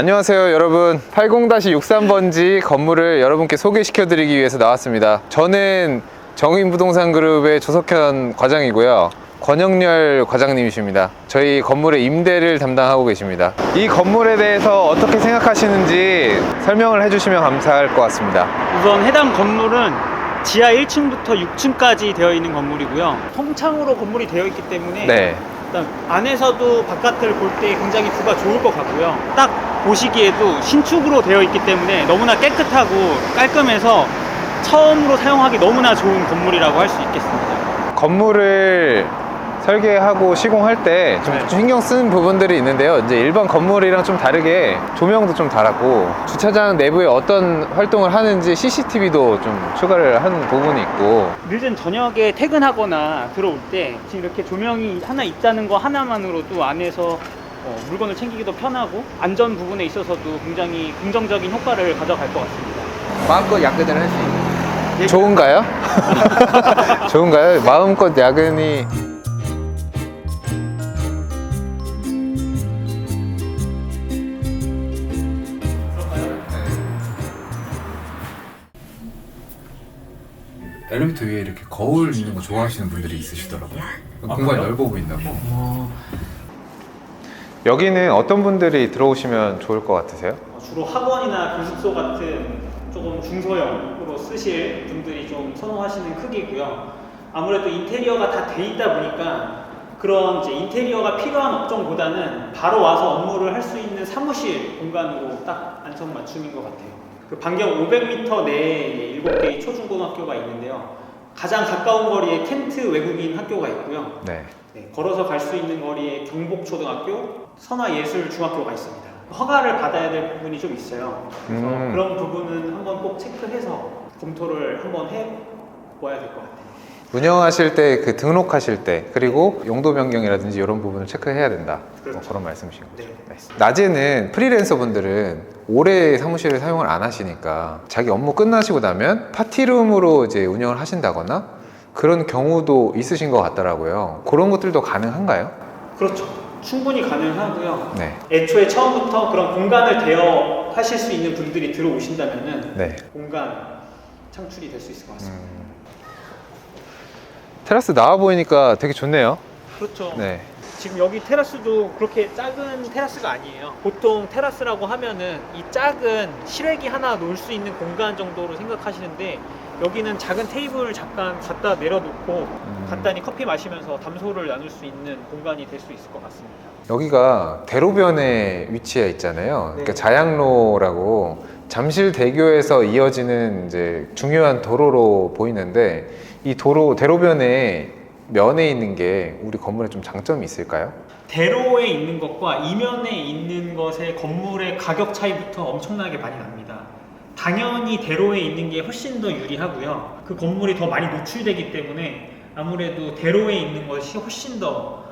안녕하세요 여러분. 80-63번지 건물을 여러분께 소개시켜 드리기 위해서 나왔습니다. 저는 정인부동산그룹의 조석현 과장이고요. 권영렬 과장님이십니다. 저희 건물의 임대를 담당하고 계십니다. 이 건물에 대해서 어떻게 생각하시는지 설명을 해주시면 감사할 것 같습니다. 우선 해당 건물은 지하 1층부터 6층까지 되어 있는 건물이고요. 통창으로 건물이 되어 있기 때문에 네. 일단 안에서도 바깥을 볼 때 굉장히 뷰가 좋을 것 같고요. 딱 보시기에도 신축으로 되어 있기 때문에 너무나 깨끗하고 깔끔해서 처음으로 사용하기 너무나 좋은 건물이라고 할 수 있겠습니다. 건물을 설계하고 시공할 때 좀 네. 신경 쓰는 부분들이 있는데요. 이제 일반 건물이랑 좀 다르게 조명도 좀 달았고 주차장 내부에 어떤 활동을 하는지 CCTV도 좀 추가를 한 부분이 있고 늦은 저녁에 퇴근하거나 들어올 때 지금 이렇게 조명이 하나 있다는 거 하나만으로도 안에서 어, 물건을 챙기기도 편하고 안전 부분에 있어서도 굉장히 긍정적인 효과를 가져갈 것 같습니다. 마음껏 야근을 할 수 있는 예, 좋은가요? 좋은가요? 마음껏 야근이 엘리베이터 위에 이렇게 거울 있는 거 좋아하시는 분들이 있으시더라고요. 공간이 넓어 보인다고. 여기는 어떤 분들이 들어오시면 좋을 것 같으세요? 어, 주로 학원이나 교습소 같은 조금 중소형으로 쓰실 분들이 좀 선호하시는 크기고요. 아무래도 인테리어가 다 돼 있다 보니까 그런 이제 인테리어가 필요한 업종보다는 바로 와서 업무를 할 수 있는 사무실 공간으로 딱 안성 맞춤인 것 같아요. 그 반경 500m 내에 7개의 초중고등학교가 있는데요. 가장 가까운 거리에 켄트 외국인 학교가 있고요. 네. 네, 걸어서 갈 수 있는 거리에 경복초등학교, 선화예술중학교가 있습니다. 허가를 받아야 될 부분이 좀 있어요. 그래서 음. 그런 부분은 한번 꼭 체크해서 검토를 한번 해봐야 될 것 같아요. 운영하실 때 그 등록하실 때 그리고 용도 변경이라든지 이런 부분을 체크해야 된다. 뭐 그렇죠. 그런 말씀이신 거죠. 네. 네. 낮에는 프리랜서 분들은 오래 사무실을 사용을 안 하시니까 자기 업무 끝나시고 나면 파티룸으로 이제 운영을 하신다거나 그런 경우도 있으신 것 같더라고요. 그런 것들도 가능한가요? 그렇죠. 충분히 가능하고요. 네. 애초에 처음부터 그런 공간을 대여 하실 수 있는 분들이 들어오신다면 은 네. 공간 창출이 될 수 있을 것 같습니다. 음. 테라스 나와 보이니까 되게 좋네요. 그렇죠. 네. 지금 여기 테라스도 그렇게 작은 테라스가 아니에요. 보통 테라스라고 하면은 이 작은 실외기 하나 놓을 수 있는 공간 정도로 생각하시는데 여기는 작은 테이블 잠깐 갖다 내려놓고 간단히 커피 마시면서 담소를 나눌 수 있는 공간이 될 수 있을 것 같습니다. 여기가 대로변에 위치해 있잖아요. 그러니까 네. 자양로라고 잠실대교에서 이어지는 이제 중요한 도로로 보이는데 이 도로 대로변에 면에 있는 게 우리 건물에 좀 장점이 있을까요? 대로에 있는 것과 이면에 있는 것의 건물의 가격 차이부터 엄청나게 많이 납니다. 당연히 대로에 있는 게 훨씬 더 유리하고요. 그 건물이 더 많이 노출되기 때문에 아무래도 대로에 있는 것이 훨씬 더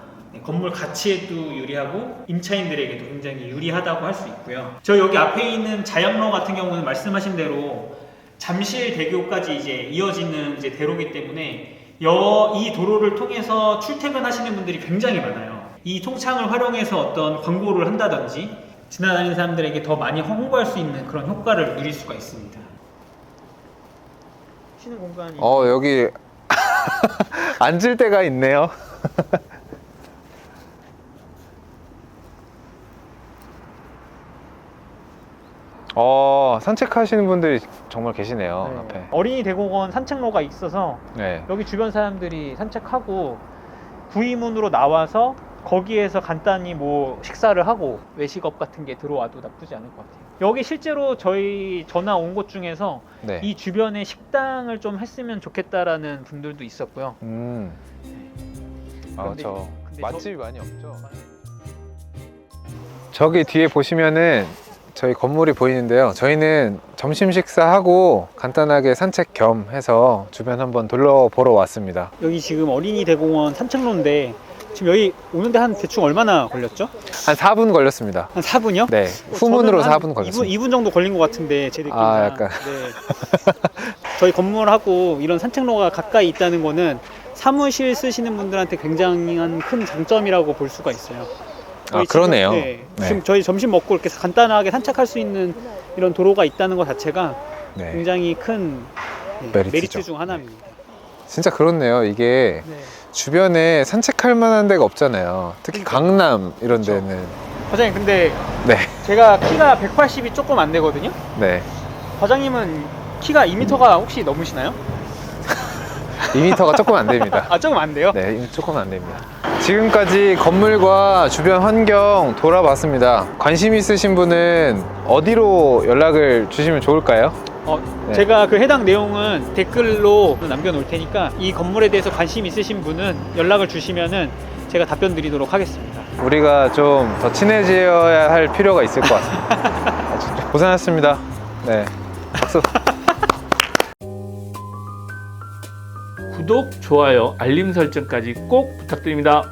건물 가치에도 유리하고 임차인들에게도 굉장히 유리하다고 할 수 있고요. 저 여기 앞에 있는 자양로 같은 경우는 말씀하신 대로 잠실 대교까지 이제 이어지는 이제 대로기 때문에 여, 이 도로를 통해서 출퇴근하시는 분들이 굉장히 많아요. 이 통창을 활용해서 어떤 광고를 한다든지 지나다니는 사람들에게 더 많이 홍보할 수 있는 그런 효과를 누릴 수가 있습니다. 쉬는 공간이 어 여기 앉을 데가 있네요. 어 산책하시는 분들이 정말 계시네요 네. 앞에. 어린이 대공원 산책로가 있어서 네. 여기 주변 사람들이 산책하고 구이문으로 나와서 거기에서 간단히 뭐 식사를 하고 외식업 같은 게 들어와도 나쁘지 않을 것 같아요. 여기 실제로 저희 전화 온 곳 중에서 네. 이 주변에 식당을 좀 했으면 좋겠다라는 분들도 있었고요. 음. 아, 근데- 저 근데 맛집이 많이 없죠. 저기 뒤에 보시면은 저희 건물이 보이는데요. 저희는 점심 식사하고 간단하게 산책 겸 해서 주변 한번 둘러보러 왔습니다. 여기 지금 어린이 대공원 산책로인데 지금 여기 오는데 한 대충 얼마나 걸렸죠? 한 4분 걸렸습니다. 한 4분이요? 네. 후문으로 4분 걸렸습니다. 2분, 2분 정도 걸린 것 같은데 제 느낌상. 아, 약간. 네. 저희 건물하고 이런 산책로가 가까이 있다는 거는 사무실 쓰시는 분들한테 굉장한 큰 장점이라고 볼 수가 있어요. 저희 그러네요. 지금, 네, 네. 지금 저희 점심 먹고 이렇게 간단하게 산책할 수 있는 이런 도로가 있다는 것 자체가 네. 굉장히 큰 네, 메리트죠. 메리트 중 하나입니다. 진짜 그렇네요. 이게 네. 주변에 산책할 만한 데가 없잖아요. 특히 강남 이런 그렇죠. 데는. 과장님 근데 네. 제가 키가 180이 조금 안 되거든요. 네. 과장님은 키가 2m가 혹시 넘으시나요? 2m가 조금 안 됩니다. 아 조금 안 돼요? 네, 조금 안 됩니다. 지금까지 건물과 주변 환경 돌아봤습니다. 관심 있으신 분은 어디로 연락을 주시면 좋을까요? 어, 네. 제가 그 해당 내용은 댓글로 남겨놓을 테니까 이 건물에 대해서 관심 있으신 분은 연락을 주시면은 제가 답변 드리도록 하겠습니다. 우리가 좀 더 친해져야 할 필요가 있을 것 같습니다. 고생하셨습니다. 네. 박수. 구독, 좋아요, 알림 설정까지 꼭 부탁드립니다.